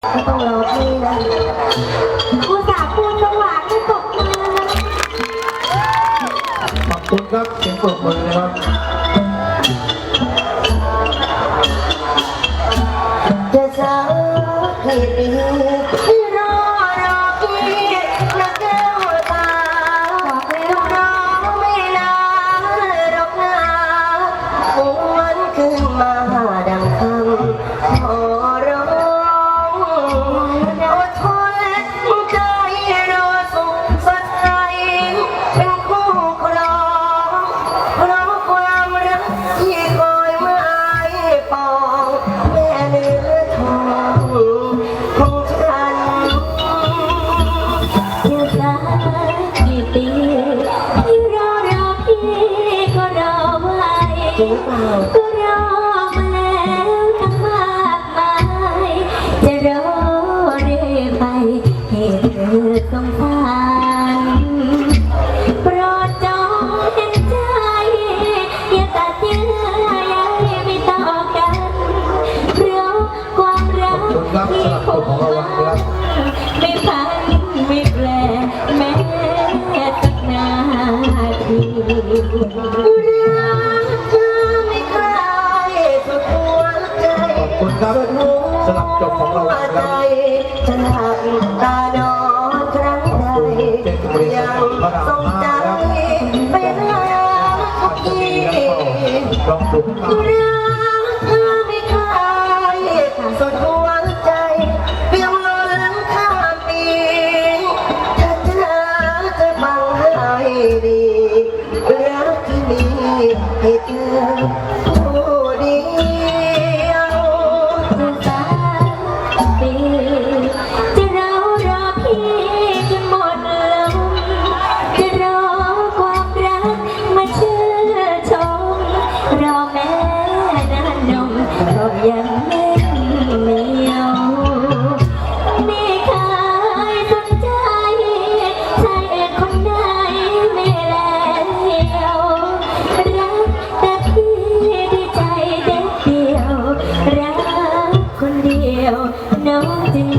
ไม่ต้องรอพี่นะอุตส่าห์พูดจังหวะไม่ตกมือขอบคุณครับเสียงปรบมือนะครับจะสาวให้ดี จริงเปล่า ก็รอมาแล้วตั้งมากมาย จะรอเรื่อยไปให้เธอสงสารโปรดจงเห็นใจ อย่าตัดเยื่อใยไม่ต่อกัน เพราะความรักที่คงมันไม่พันไม่แปรแม้สักนาที ครับสลับจบของเราครับจะหลับตานอนครั้งใดยังทรงใจไปหาทุกทีรับรักเธอไม่คลายสุดหัวใจเพียงล้นข้ามปีถ้าเธอจะบังให้ดี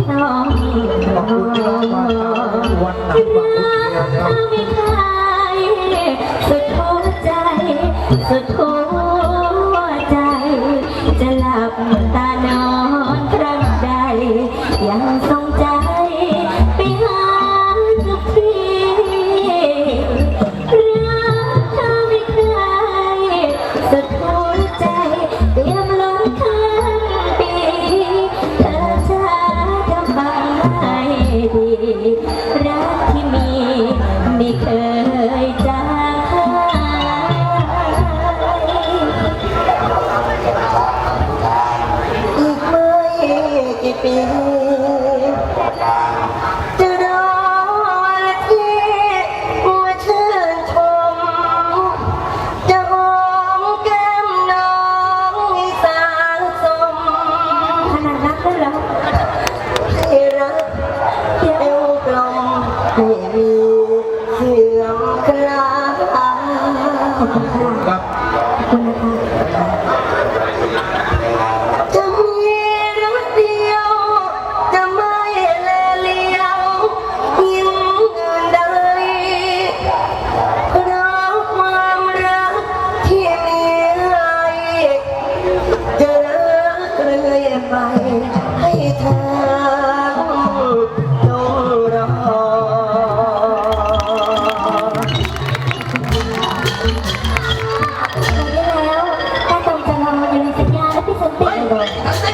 ต้องขอบคุณครับวันหนักวันพุธเดียวนะครับไม่ใคลายสุดหัวใจ สุดหัวใจ จะหลับตานอนครั้งใด ยังทรงใจ ไปหาทุกทีรักเธอไม่ใคลายสุดหัว